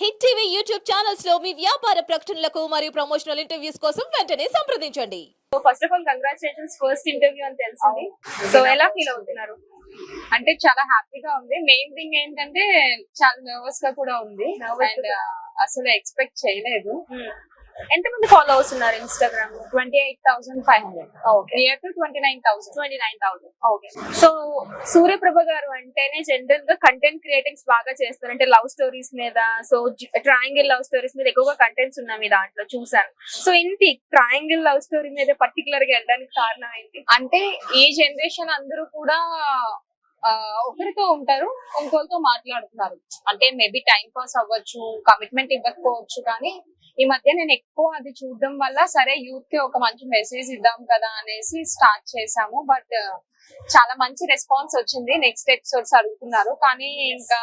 Hit TV YouTube ఛానల్స్లో మీ వ్యాపార ప్రకటనలకు మరియు ప్రమోషనల్ ఇంటర్వ్యూస్ కోసం వెంటనే సంప్రదించండి. First of all congratulations first interview అని తెలిసింది. సో ఎలా ఫీల్ అవుతున్నారు? అంటే చాలా హ్యాపీగా ఉంది. మెయిన్ థింగ్ ఏంటంటే చాలా నర్వస్గా కూడా ఉంది. Uh, అసలు ఎక్స్పెక్ట్ చేయలేదు. ఎంత మంది ఫాలో అవుతున్నారు Instagram twenty eight thousand five hundred okay near to twenty nine thousand twenty nine thousand okay so Suryaprabha గారు అంటేనే జనరల్గా కంటెంట్ క్రియేటింగ్స్ బాగా చేస్తారు. అంటే లవ్ స్టోరీస్ మీద సో ట్రయాంగిల్ లవ్ స్టోరీస్ మీద ఎక్కువగా కంటెంట్స్ ఉన్నాయి మీ దాంట్లో చూసాను సో ఏంటి? ట్రయాంగిల్ లవ్ స్టోరీ మీద పర్టికులర్గా వెళ్ళడానికి కారణం ఏంటి? అంటే ఈ జనరేషన్ అందరూ కూడా ఒకరితో ఉంటారు ఇంకోరితో మాట్లాడుతున్నారు. అంటే మేబీ టైం పాస్ అవ్వచ్చు కమిట్మెంట్ ఇవ్వకపోవచ్చు కానీ ఈ మధ్య నేను ఎక్కువ అది చూడడం వల్ల సరే యూత్కి ఒక మంచి మెసేజ్ ఇద్దాం కదా అనేసి స్టార్ట్ చేసాము బట్ చాలా మంచి రెస్పాన్స్ వచ్చింది. నెక్స్ట్ ఎపిసోడ్స్ అడుగుతున్నారు. కానీ ఇంకా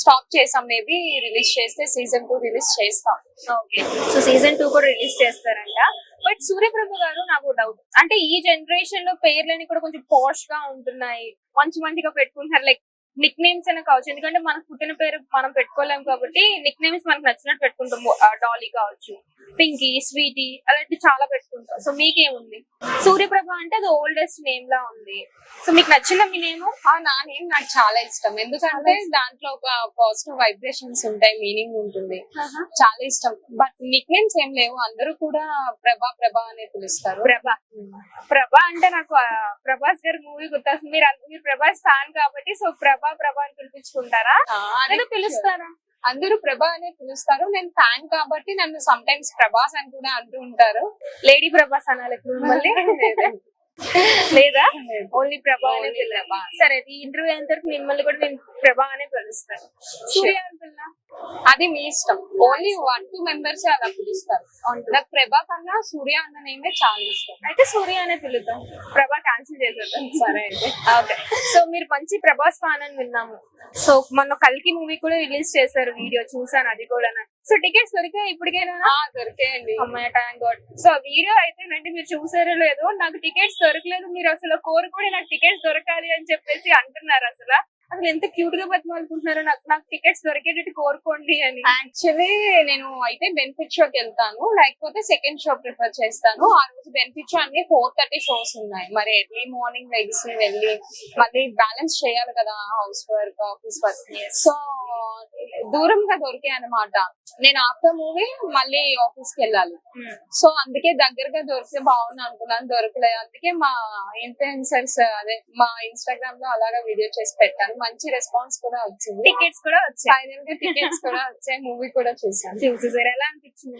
స్టాప్ చేసాం. మేబీ రిలీజ్ చేస్తే సీజన్ టూ రిలీజ్ చేస్తాం. ఓకే సో సీజన్ టూ కూడా రిలీజ్ చేస్తారంట. బట్ సూర్యప్రభు గారు నాకు డౌట్ అంటే ఈ జనరేషన్లో పేర్లని కూడా కొంచెం పోష్గా ఉంటున్నాయి. మంచి మంచిగా పెట్టుకుంటున్నారు. లైక్ నిక్ నేమ్స్ అయినా కావచ్చు. ఎందుకంటే మనకు పుట్టిన పేరు మనం పెట్టుకోలేం కాబట్టి నిక్ నేమ్స్ మనకు నచ్చినట్టు పెట్టుకుంటాము డాలీ కావచ్చు పింకీ స్వీటీ అలాంటివి చాలా పెట్టుకుంటాం. సో మీకేముంది? సూర్యప్రభ అంటే అది ఓల్డెస్ట్ నేమ్ లా ఉంది. సో మీకు నచ్చిన మీ నేమ్ ఆ నా నేమ్ నాకు చాలా ఇష్టం. ఎందుకంటే దాంట్లో ఒక పాజిటివ్ వైబ్రేషన్స్ ఉంటాయి మీనింగ్ ఉంటుంది. చాలా ఇష్టం. బట్ నిక్ నేమ్స్ ఏం లేవు. అందరూ కూడా ప్రభా ప్రభా అనే పిలుస్తారు. ప్రభ. ప్రభ అంటే నాకు ప్రభాస్ గారి మూవీ గుర్తొస్తుంది. మీరు మీరు ప్రభాస్ ఫ్యాన్ కాబట్టి సో ప్రభా ప్రభా అని పిలిపించుకుంటారా? లేదా పిలుస్తారా? అందరూ ప్రభా అనే పిలుస్తారు. నేను ఫ్యాన్ కాబట్టి నన్ను సమ్ టైమ్స్ ప్రభాస్ అని కూడా అంటూ ఉంటారు. లేడీ ప్రభాస్ అనాలి మళ్ళీ లేదా? ఓన్లీ ప్రభా అనే పిల్ల. సరే ఈ ఇంటర్వ్యూ అయిన తర్వాత మిమ్మల్ని కూడా నేను ప్రభా అనే పిలుస్తాను సూర్య అని పిల్ల? అది మీ ఇష్టం. ఓన్లీ వన్ టూ మెంబర్స్ అలా పిలుస్తారు. నాకు ప్రభా కన్నా సూర్య అన్న నేమే చాలా ఇష్టం. అయితే సూర్య అనే పిలుద్దాం. ప్రభా క్యాన్సిల్ చేసేద్దాం. సరే అయితే. ఓకే సో మీరు మంచి ప్రభాస్ ఫ్యాన్ అని విన్నాము. సో మొన్న కల్కి మూవీ కూడా రిలీజ్ చేశారు వీడియో చూసాను అది కూడా. సో టికెట్స్ దొరికాయి ఇప్పటికైనా? దొరికేయండి. అమ్మాయి థ్యాంక్ గాడ్ సో వీడియో అయితే అంటే మీరు చూసారో లేదో నాకు టికెట్స్ దొరకలేదు మీరు అసలు కోరుకొని నాకు టికెట్స్ దొరకాలి అని చెప్పేసి అంటున్నారు అసలు. అసలు ఎంత క్యూట్గా బతిమాలుకుంటున్నారో నాకు నాకు టికెట్స్ దొరికేటట్టు కోరుకోండి అని. యాక్చువల్లీ నేను అయితే బెనిఫిట్ షోకి వెళ్తాను. లేకపోతే సెకండ్ షో ప్రిఫర్ చేస్తాను. ఆ రోజు బెనిఫిట్ షో అన్ని ఫోర్ థర్టీ షోస్ ఉన్నాయి. మరి ఎర్లీ మార్నింగ్ లెగ్సి వెళ్ళి మళ్ళీ బ్యాలెన్స్ చేయాలి కదా house work office work so దూరంగా దొరికాయి అనమాట నేను ఆఫ్టర్ మూవీ మళ్ళీ ఆఫీస్కి వెళ్ళాలి. సో అందుకే దగ్గరగా దొరికితే బాగుంది అనుకున్నాను. దొరకలేదు అందుకే మా ఇన్ఫ్లుయెన్సర్స్ అదే మా ఇన్స్టాగ్రామ్లో అలాగా వీడియో చేసి పెట్టాను. మంచి రెస్పాన్స్ కూడా వచ్చింది. టికెట్స్ కూడా వచ్చాయి. ఫైనల్గా టికెట్స్ కూడా వచ్చాయి మూవీ కూడా చూసాను చూసేసారు ఎలా అనిపించింది?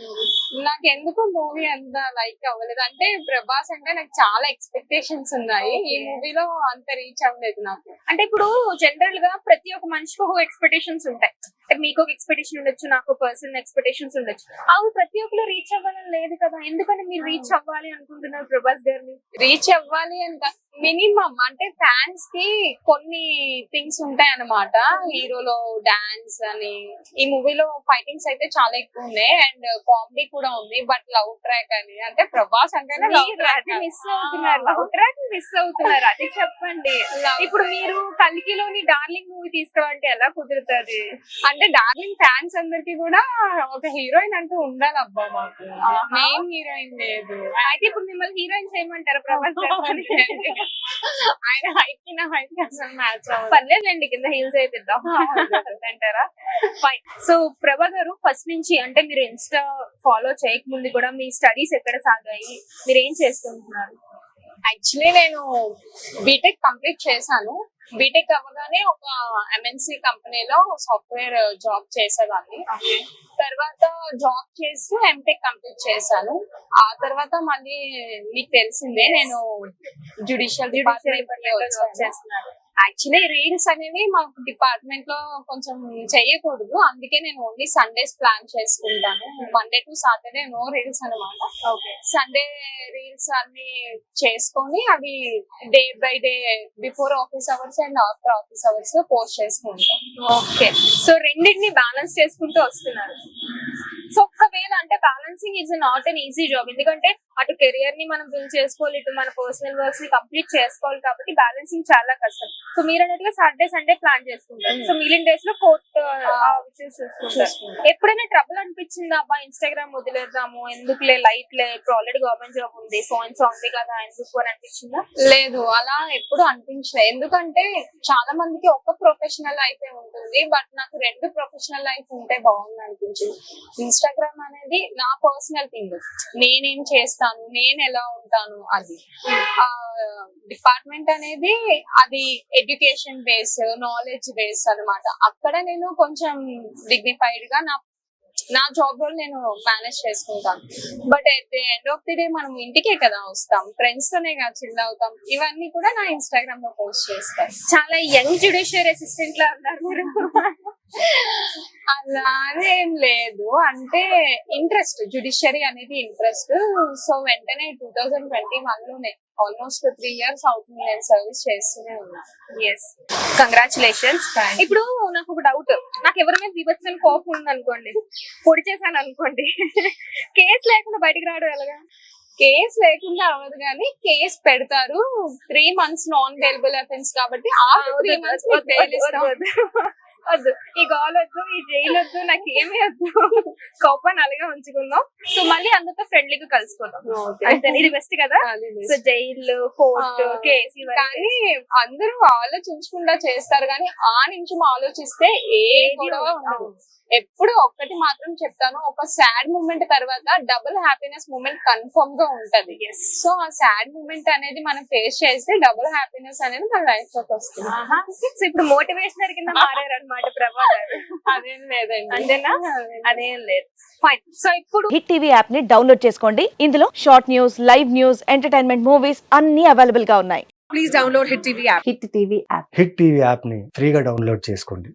నాకు ఎందుకు మూవీ అంత లైక్ అవ్వలేదు. అంటే ప్రభాస్ అంటే నాకు చాలా ఎక్స్పెక్టేషన్స్ ఉన్నాయి. ఈ మూవీలో అంత రీచ్ అవ్వలేదు నాకు. అంటే ఇప్పుడు జనరల్గా ప్రతి ఒక్క మనిషికి ఒక ఎక్స్పెక్టేషన్స్ ఉంటాయి. అంటే మీకు ఒక ఎక్స్పెక్టేషన్ ఉండొచ్చు నాకు పర్సనల్ ఎక్స్పెక్టేషన్స్ ఉండొచ్చు. అవి ప్రతి ఒక్కరు రీచ్ అవ్వాలని లేదు కదా. ఎందుకని మీరు రీచ్ అవ్వాలి అనుకుంటున్నారు ప్రభాస్ గారిని? రీచ్ అవ్వాలి అంత మినిమం అంటే ఫ్యాన్స్కి కొన్ని థింగ్స్ ఉంటాయి అన్నమాట హీరోలో డాన్స్ అని. ఈ మూవీలో ఫైటింగ్స్ అయితే చాలా ఎక్కువ ఉన్నాయి. అండ్ కామెడీ కూడా ఉంది. బట్ లవ్ ట్రాక్ అని. అంటే ప్రభాస్ అంటేనే లవ్ ట్రాక్ మిస్ అవుతున్నారు. లవ్ ట్రాక్ మిస్ అవుతున్నారు. అది చెప్పండి. ఇప్పుడు మీరు కల్కిలోని డార్లింగ్ మూవీ తీసుకోవాలంటే ఎలా కుదురుతుంది? అంటే డార్లింగ్ ఫ్యాన్స్ అందరికి కూడా ఒక హీరోయిన్ అంటూ ఉండాలి అబ్బా మాకు. మెయిన్ హీరోయిన్ లేదు. అయితే ఇప్పుడు మిమ్మల్ని హీరోయిన్ చేయమంటారు ప్రభాస్? ఆయన హైట్కి నా హైట్కి అసలు మ్యాచ్ పర్లేదులేండి కింద హీల్స్ అయితే అంటారా ఫైన్ సో ప్రభా గారు ఫస్ట్ నుంచి అంటే మీరు ఇన్స్టా ఫాలో చేయకముందు కూడా మీ స్టడీస్ ఎక్కడ సాగాయి? మీరు ఏం చేస్తుంటున్నారు? యాక్చువల్లీ నేను బీటెక్ కంప్లీట్ చేశాను. బీటెక్ అవ్వగానే ఒక ఎంఎన్సి కంపెనీలో సాఫ్ట్వేర్ జాబ్ చేసేదాన్ని. తర్వాత జాబ్ చేస్తూ ఎంటెక్ కంప్లీట్ చేశాను. ఆ తర్వాత మళ్ళీ మీకు తెలిసిందే నేను జుడిషియల్ డిపార్ట్మెంట్ చేస్తున్నారు యాక్చువల్లీ రీల్స్ అనేవి మాకు డిపార్ట్మెంట్లో కొంచెం చేయకూడదు. అందుకే నేను ఓన్లీ సండేస్ ప్లాన్ చేసుకుంటాను. Monday to Saturday no reels అనమాట ఓకే సండే రీల్స్ అన్ని చేసుకొని అవి day by day before office hours and after office hours post చేసుకుంటాం. ఓకే సో రెండింటిని బ్యాలెన్స్ చేసుకుంటూ వస్తున్నారు. సో ఒక్కవేళ అంటే balancing is not an easy job ఎందుకంటే అటు కెరియర్ని మనం బిల్డ్ చేసుకోవాలి ఇటు మన పర్సనల్ వర్క్స్ని కంప్లీట్ చేసుకోవాలి కాబట్టి బ్యాలెన్సింగ్ చాలా కష్టం. సో మీరు అన్నట్టుగా సాటర్డే సండే ప్లాన్ చేసుకుంటారు. సో మిగిలిన డేస్లో కోర్ట్ విషయం చూసుకుంటారు. ఎప్పుడైనా ట్రబుల్ అనిపించిందా? అబ్బా ఇన్స్టాగ్రామ్ వదిలేద్దాము ఎందుకులే లైట్ లే ఇప్పుడు ఆల్రెడీ గవర్నమెంట్ జాబ్ ఉంది సో అండ్ సో ఉంది కదా ఎందుకు అని అనిపించిందా? లేదు అలా ఎప్పుడు అనిపించలేదు ఎందుకంటే చాలా మందికి ఒక ప్రొఫెషనల్ అయితే ఉంటుంది బట్ నాకు రెండు ప్రొఫెషనల్ లైఫ్ ఉంటే బాగుంది అనిపించింది. ఇన్స్టాగ్రామ్ అనేది నా పర్సనల్ థింగ్ నేనేం చేస్తాను? నేను ఎలా ఉంటాను? అది. డిపార్ట్మెంట్ అనేది అది ఎడ్యుకేషన్ బేస్ నాలెడ్జ్ బేస్ అన్నమాట. అక్కడ నేను కొంచెం డిగ్నిఫైడ్గా నా నా జాబ్ రోల్ నేను మేనేజ్ చేసుకుంటాను. But at the end of the day మనం ఇంటికే కదా వస్తాం. ఫ్రెండ్స్ తోనే కదా చిల్ అవుతాం. ఇవన్నీ కూడా నా ఇన్స్టాగ్రామ్లో పోస్ట్ చేస్తాను. చాలా యంగ్ జుడిషియరీ అసిస్టెంట్ లా ఉన్నారు మీరు అలా ఏం లేదు. అంటే ఇంట్రెస్ట్ జుడిషియరీ అనేది ఇంట్రెస్ట్ సో వెంటనే టూ థౌజండ్ ట్వంటీ వన్లోనే ఆల్మోస్ట్ త్రీ ఇయర్స్ అవుతుంది నేను సర్వీస్ చేస్తూనే ఉన్నా. ఎస్ కంగ్రాచులేషన్స్ ఇప్పుడు నాకు ఒక డౌట్ నాకు ఎవరి మీద విభత్సం కోపం ఉంది అనుకోండి పొడి చేశాను అనుకోండి. కేసు లేకుండా బయటికి రావడం ఎలాగా? కేస్ లేకుండా అవ్వదు కానీ కేస్ పెడతారు. Three months non bailable offence కాబట్టి ఆ త్రీ మంత్స్ వద్దు, ఈ గోల్ వద్దు ఈ జైలు వద్దు నాకు ఏమీ వద్దు. కోపాన్ని అలాగే ఉంచుకుందాం. సో మళ్ళీ అందరితో ఫ్రెండ్లీగా కలిసిపోదాం. అంతే ఇది బెస్ట్ కదా? So jail court. కేసు కానీ అందరూ ఆలోచించకుండా చేస్తారు కానీ ఆ నిమిషం ఆలోచిస్తే ఏ గొడవ ఉండదు. ఎప్పుడు ఒక్కటి మాత్రం చెప్తాను ఒక సాడ్ మూమెంట్ తర్వాత డబుల్ హ్యాపీనెస్ మూమెంట్ కన్ఫర్మ్గా ఉంటది సో ఆ సాడ్ మూమెంట్ అనేది మనం ఫేస్ చేస్తే డబుల్ హ్యాపీనెస్ అనేది మన లైఫ్లోకి వస్తుంది. ఇప్పుడు మోటివేషనర్ కింద మారారు అనమాట ప్రభా గారు అదేం లేదండి. అంతేనా? అదేం లేదు. ఫైన్ సో ఇప్పుడు హిట్ టీవీ యాప్ని డౌన్లోడ్ చేసుకోండి. ఇందులో short news live news entertainment movies అన్ని అవైలబుల్గా ఉన్నాయి. Please download Hit TV app. Hit TV app Hit TV యాప్ని ఫ్రీగా డౌన్లోడ్ చేసుకోండి.